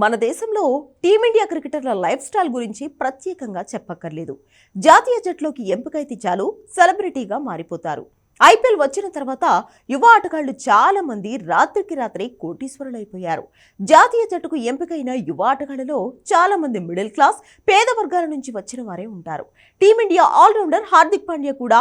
మన దేశంలో team India క్రికెటర్ల life style గురించి ప్రత్యేకంగా చెప్పక్కర్లేదు. జాతీయ జట్టులోకి ఎంపికైతే చాలు సెలబ్రిటీగా మారిపోతారు. ఐపీఎల్ వచ్చిన తర్వాత యువ ఆటగాళ్ళు చాలా మంది రాత్రికి రాత్రి కోటీశ్వరులైపోయారు. జాతీయ జట్టుకు ఎంపికైన యువ ఆటగాళ్ళలో చాలా మంది మిడిల్ క్లాస్ పేద వర్గాల నుంచి వచ్చిన వారే ఉంటారు. టీమిండియా ఆల్రౌండర్ హార్దిక్ పాండ్యా కూడా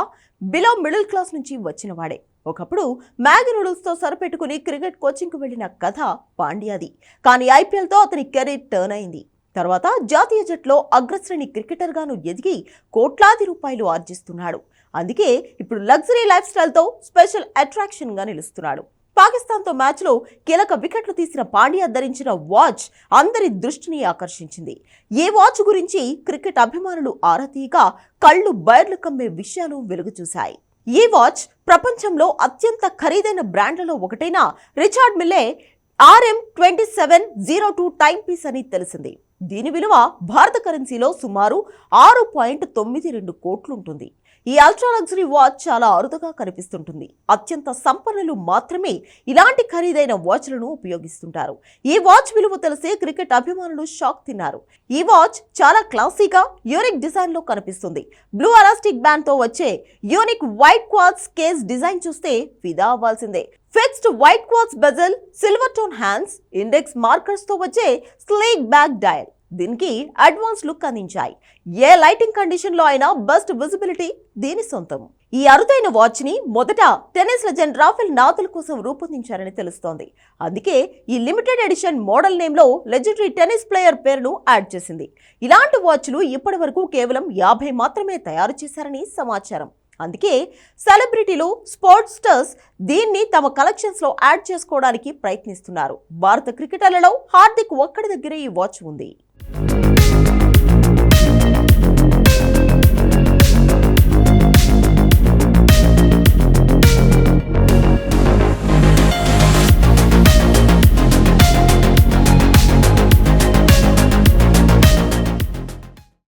బిలో మిడిల్ క్లాస్ నుంచి వచ్చిన వాడే. ఒకప్పుడు మ్యాగీ నూడిల్స్తో సరిపెట్టుకుని క్రికెట్ కోచింగ్కు వెళ్ళిన కథ పాండ్యాది. కానీ ఐపీఎల్తో అతని కెరీర్ టర్న్ అయింది. తర్వాత జాతీయ జట్లో అగ్రశ్రేణి క్రికెటర్గాను ఎదిగి కోట్లాది రూపాయలు ఆర్జిస్తున్నాడు. అందుకే ఇప్పుడు లగ్జరీ లైఫ్ స్టైల్తో స్పెషల్ అట్రాక్షన్గా నిలుస్తున్నాడు. పాకిస్తాన్తో మ్యాచ్లో కీలక వికెట్లు తీసిన పాండ్యా ధరించిన వాచ్ అందరి దృష్టిని ఆకర్షించింది. ఏ వాచ్ గురించి క్రికెట్ అభిమానులు ఆరా తీయగా కళ్ళు బయర్లు కమ్మే విషయాలు వెలుగు చూశాయి ఈ వాచ్ ప్రపంచంలో అత్యంత ఖరీదైన బ్రాండ్లలో ఒకటైన Richard Mille RM twenty seven zero two timepiece అని తెలిసింది. దీని విలువ భారత కరెన్సీలో సుమారు ఆరు పాయింట్ తొమ్మిది రెండు కోట్లుంటుంది. ఈ అల్ట్రా లగ్జరీ వాచ్ చాలా అరుదుగా కనిపిస్తుంటుంది. అత్యంత సంపన్నులు మాత్రమే ఇలాంటి ఖరీదైన వాచ్లను ఉపయోగిస్తుంటారు. ఈ వాచ్ విలువ తెలిసే క్రికెట్ అభిమానులు షాక్ తిన్నారు. ఈ వాచ్ చాలా క్లాసీగా యూనిక్ డిజైన్లో కనిపిస్తుంది. బ్లూ ఎలాస్టిక్ బ్యాండ్తో వచ్చే unique white quartz case design చూస్తే ఫిదా అవ్వాల్సిందే. Fixed white quartz bezel silver tone hands index మార్కర్స్తో వచ్చే స్లేక్ బ్యాక్ డయల్. దీనికి అడ్వాన్స్ లుక్ అందించాయి. ఏ లైటింగ్ కండిషన్లో అయినా బెస్ట్ విజిబిలిటీ దీని సొంతం. ఈ అరుదైన వాచ్ని మొదట టెన్నిస్ లెజెండ్ రాఫెల్ నాదల్ కోసం రూపొందించారని తెలుస్తోంది. అందుకే ఈ లిమిటెడ్ ఎడిషన్ మోడల్ నేమ్లో లెజెండరీ టెన్నిస్ ప్లేయర్ పేరును యాడ్ చేసింది. ఇలాంటి వాచ్లు ఇప్పటి వరకు కేవలం యాభై మాత్రమే తయారు చేశారని సమాచారం. అందుకే సెలబ్రిటీలు స్పోర్ట్స్ స్టార్స్ దీన్ని తమ కలెక్షన్స్లో యాడ్ చేసుకోవడానికి ప్రయత్నిస్తున్నారు. భారత క్రికెటర్లలో హార్దిక్ ఒక్కడి దగ్గరే ఈ వాచ్ ఉంది.